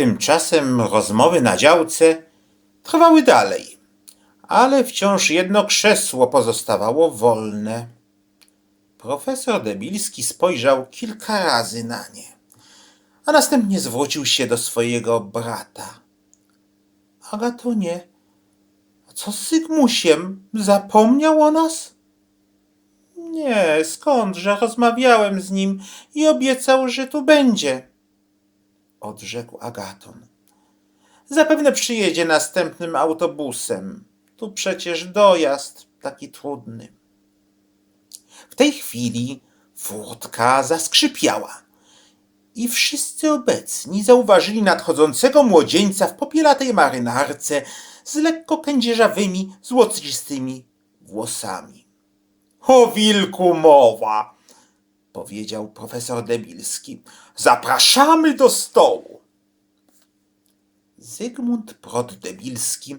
Tymczasem rozmowy na działce trwały dalej, ale wciąż jedno krzesło pozostawało wolne. Profesor Debilski spojrzał kilka razy na nie, a następnie zwrócił się do swojego brata. Agatonie, co z Zygmusiem? Zapomniał o nas? Nie, skądże rozmawiałem z nim i obiecał, że tu będzie, odrzekł Agaton. Zapewne przyjedzie następnym autobusem. Tu przecież dojazd taki trudny. W tej chwili furtka zaskrzypiała i wszyscy obecni zauważyli nadchodzącego młodzieńca w popielatej marynarce z lekko kędzierzawymi, złocistymi włosami. O wilku mowa, powiedział profesor Debilski. Zapraszamy do stołu. Zygmunt Prot-Debilski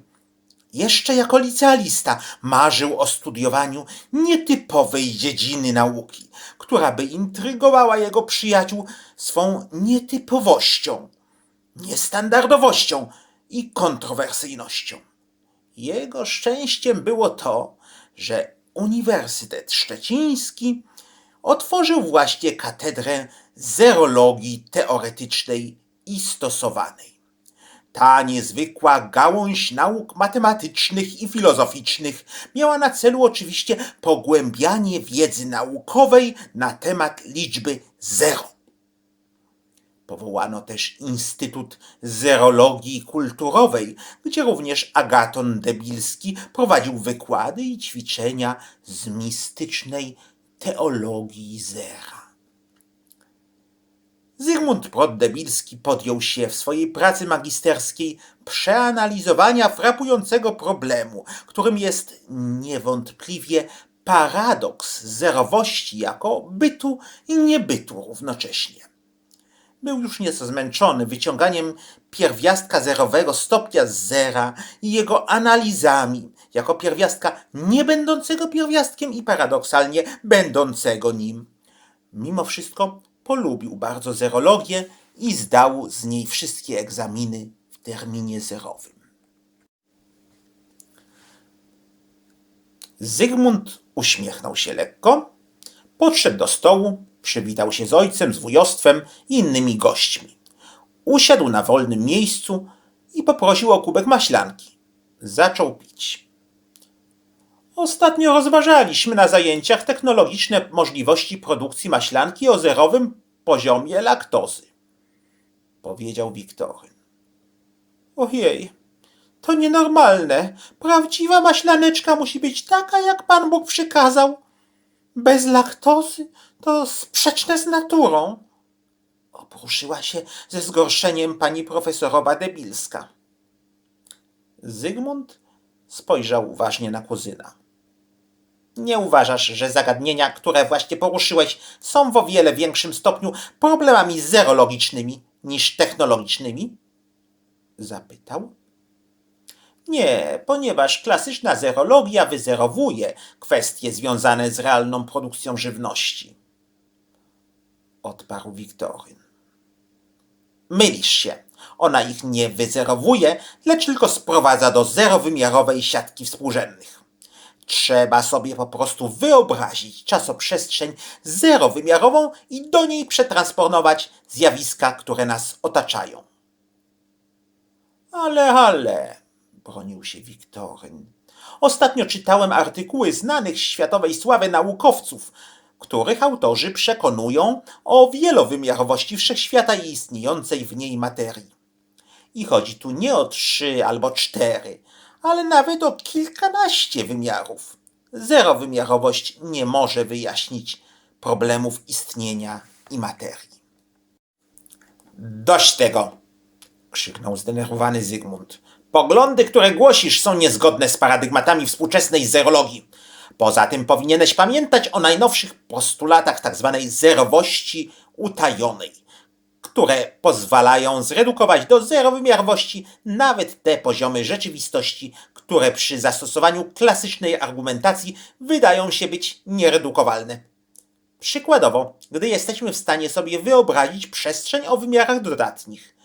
jeszcze jako licealista marzył o studiowaniu nietypowej dziedziny nauki, która by intrygowała jego przyjaciół swą nietypowością, niestandardowością i kontrowersyjnością. Jego szczęściem było to, że Uniwersytet Szczeciński otworzył właśnie katedrę zerologii teoretycznej i stosowanej. Ta niezwykła gałąź nauk matematycznych i filozoficznych miała na celu oczywiście pogłębianie wiedzy naukowej na temat liczby zero. Powołano też Instytut Zerologii Kulturowej, gdzie również Agaton Debilski prowadził wykłady i ćwiczenia z mistycznej teologii zera. Zygmunt Prot-Debilski podjął się w swojej pracy magisterskiej przeanalizowania frapującego problemu, którym jest niewątpliwie paradoks zerowości jako bytu i niebytu równocześnie. Był już nieco zmęczony wyciąganiem pierwiastka zerowego stopnia zera i jego analizami jako pierwiastka nie będącego pierwiastkiem i paradoksalnie będącego nim. Mimo wszystko polubił bardzo zerologię i zdał z niej wszystkie egzaminy w terminie zerowym. Zygmunt uśmiechnął się lekko, podszedł do stołu, przywitał się z ojcem, z wujostwem i innymi gośćmi. Usiadł na wolnym miejscu i poprosił o kubek maślanki. Zaczął pić. Ostatnio rozważaliśmy na zajęciach technologiczne możliwości produkcji maślanki o zerowym poziomie laktozy, powiedział Wiktoryn. Ojej, to nienormalne. Prawdziwa maślaneczka musi być taka, jak Pan Bóg przykazał. Bez laktozy to sprzeczne z naturą. Opruszyła się ze zgorszeniem pani profesorowa Debilska. Zygmunt spojrzał uważnie na kuzyna. Nie uważasz, że zagadnienia, które właśnie poruszyłeś, są w o wiele większym stopniu problemami zerologicznymi niż technologicznymi? Zapytał. Nie, ponieważ klasyczna zerologia wyzerowuje kwestie związane z realną produkcją żywności. Odparł Wiktoryn. Mylisz się. Ona ich nie wyzerowuje, lecz tylko sprowadza do zerowymiarowej siatki współrzędnych. Trzeba sobie po prostu wyobrazić czasoprzestrzeń zerowymiarową i do niej przetransponować zjawiska, które nas otaczają. Ale, ale, bronił się Wiktoryn. Ostatnio czytałem artykuły znanych światowej sławy naukowców, których autorzy przekonują o wielowymiarowości wszechświata i istniejącej w niej materii. I chodzi tu nie o trzy albo cztery, ale nawet o kilkanaście wymiarów. Zerowymiarowość nie może wyjaśnić problemów istnienia i materii. Dość tego! krzyknął zdenerwowany Zygmunt. Poglądy, które głosisz, są niezgodne z paradygmatami współczesnej zerologii. Poza tym powinieneś pamiętać o najnowszych postulatach tzw. zerowości utajonej, które pozwalają zredukować do zerowymiarowości nawet te poziomy rzeczywistości, które przy zastosowaniu klasycznej argumentacji wydają się być nieredukowalne. Przykładowo, gdy jesteśmy w stanie sobie wyobrazić przestrzeń o wymiarach dodatnich,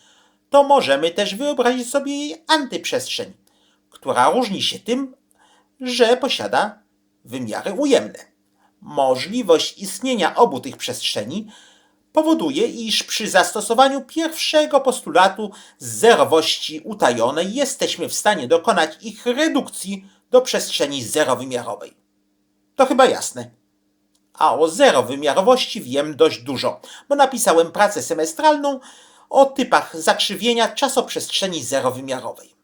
to możemy też wyobrazić sobie jej antyprzestrzeń, która różni się tym, że posiada wymiary ujemne. Możliwość istnienia obu tych przestrzeni powoduje, iż przy zastosowaniu pierwszego postulatu zerowości utajonej jesteśmy w stanie dokonać ich redukcji do przestrzeni zerowymiarowej. To chyba jasne. A o zerowymiarowości wiem dość dużo, bo napisałem pracę semestralną o typach zakrzywienia czasoprzestrzeni zerowymiarowej.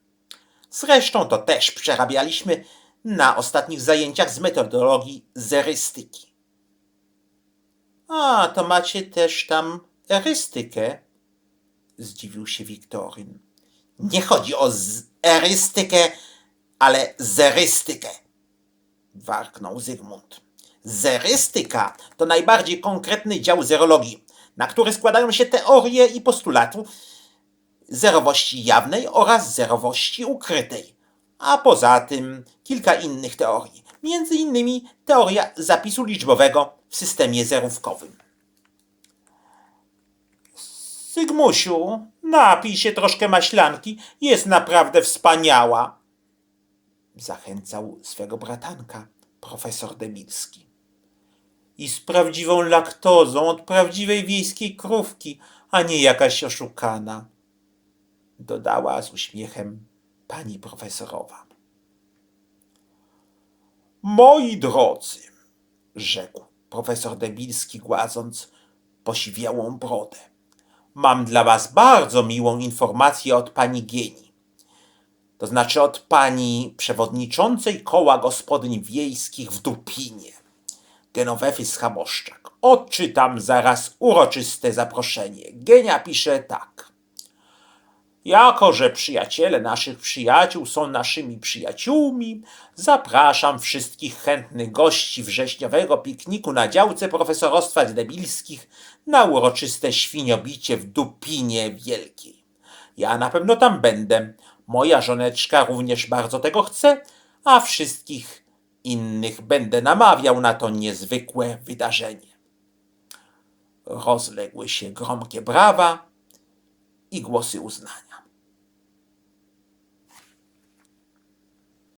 Zresztą to też przerabialiśmy na ostatnich zajęciach z metodologii zerystyki. A, to macie też tam erystykę? Zdziwił się Wiktoryn. Nie chodzi o erystykę, ale zerystykę, warknął Zygmunt. Zerystyka to najbardziej konkretny dział zerologii, na który składają się teorie i postulatu zerowości jawnej oraz zerowości ukrytej, a poza tym kilka innych teorii, między innymi teoria zapisu liczbowego w systemie zerówkowym. Sygmusiu, napij się troszkę maślanki, jest naprawdę wspaniała. Zachęcał swego bratanka, profesor Debilski. I z prawdziwą laktozą od prawdziwej wiejskiej krówki, a nie jakaś oszukana. Dodała z uśmiechem pani profesorowa. Moi drodzy, rzekł profesor Debilski, gładząc posiwiałą brodę. Mam dla was bardzo miłą informację od pani Gieni. To znaczy od pani przewodniczącej koła gospodyń wiejskich w Dupinie, Genowefy Schaboszczak. Odczytam zaraz uroczyste zaproszenie. Genia pisze tak. Jako, że przyjaciele naszych przyjaciół są naszymi przyjaciółmi, zapraszam wszystkich chętnych gości wrześniowego pikniku na działce profesorostwa debilskich na uroczyste świniobicie w Dupinie Wielkiej. Ja na pewno tam będę. Moja żoneczka również bardzo tego chce, a wszystkich innych będę namawiał na to niezwykłe wydarzenie. Rozległy się gromkie brawa i głosy uznania.